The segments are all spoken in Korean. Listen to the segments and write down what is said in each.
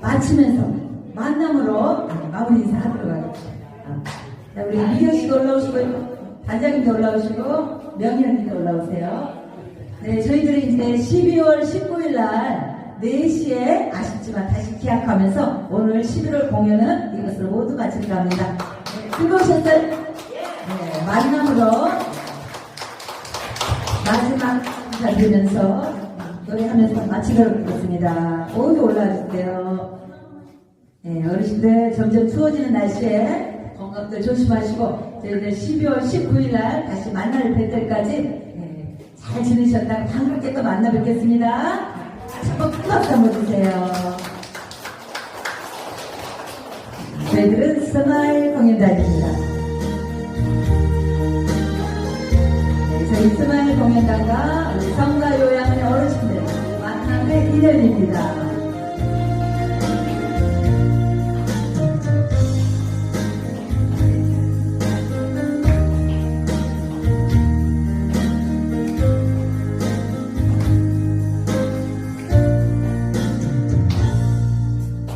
마치면서 만남으로 마무리 인사하도록 하겠습니다. 자, 우리 미경 씨도 올라오시고 단장님도 올라오시고 언니도 올라오세요. 네, 저희들은 이제 12월 19일 날 4시에 아쉽지만 다시 기약하면서 오늘 11월 공연은 이것으로 모두 마치기로 합니다. 네, 즐거우셨어요? 네, 만남으로 마지막 인사 드리면서 노래하면서 마치도록 하겠습니다. 모두 올라와주세요. 네, 어르신들 점점 추워지는 날씨에 건강들 조심하시고 저희들 12월 19일 날 다시 만날 뵐 때까지 네, 잘 지내셨다가 반갑게 또 만나 뵙겠습니다. 한번 큰 박수 한번 주세요. 저희들은 스마일 공연단입니다. 네, 저희 스마일 공연단과 우리 어르신들 만남의 인연입니다.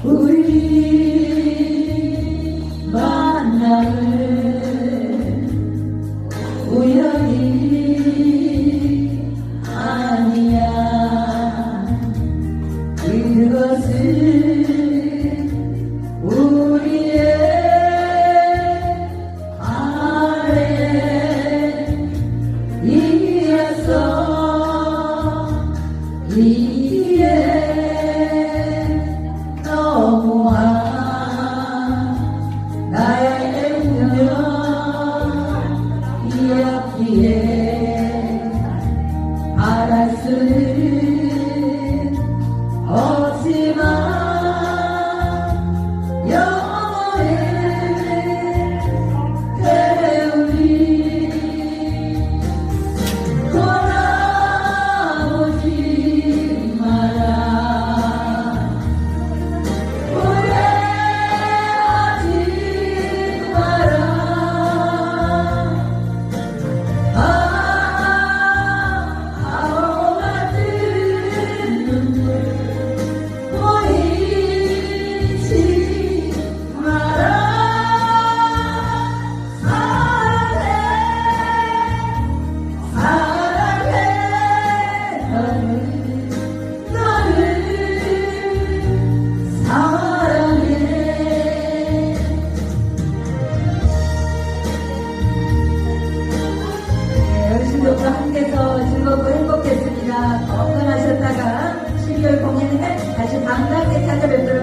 우리 없지 네, 어르신들과 함께서 즐겁고 행복했습니다. 건강하셨다가 12월 공연에 다시 반갑게 찾아뵙도록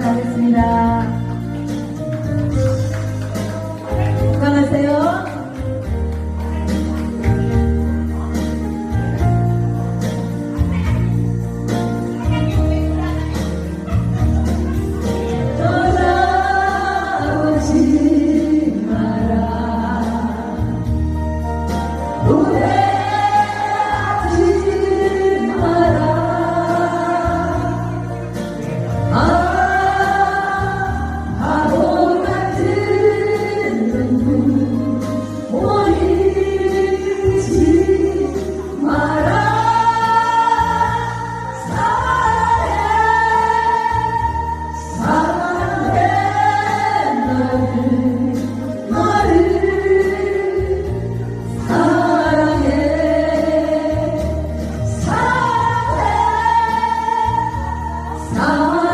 사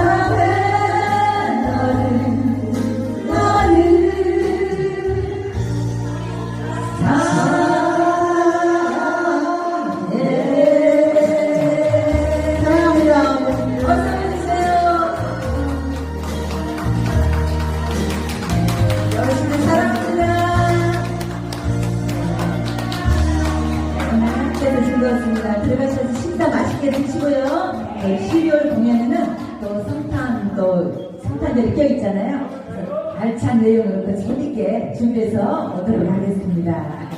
들어가셔서 식사 맛있게 드시고요. 네, 12월 공연에는 또 성탄, 또 성탄절이 껴있잖아요. 알찬 내용으로 또 재밌게 준비해서 오도록 하겠습니다.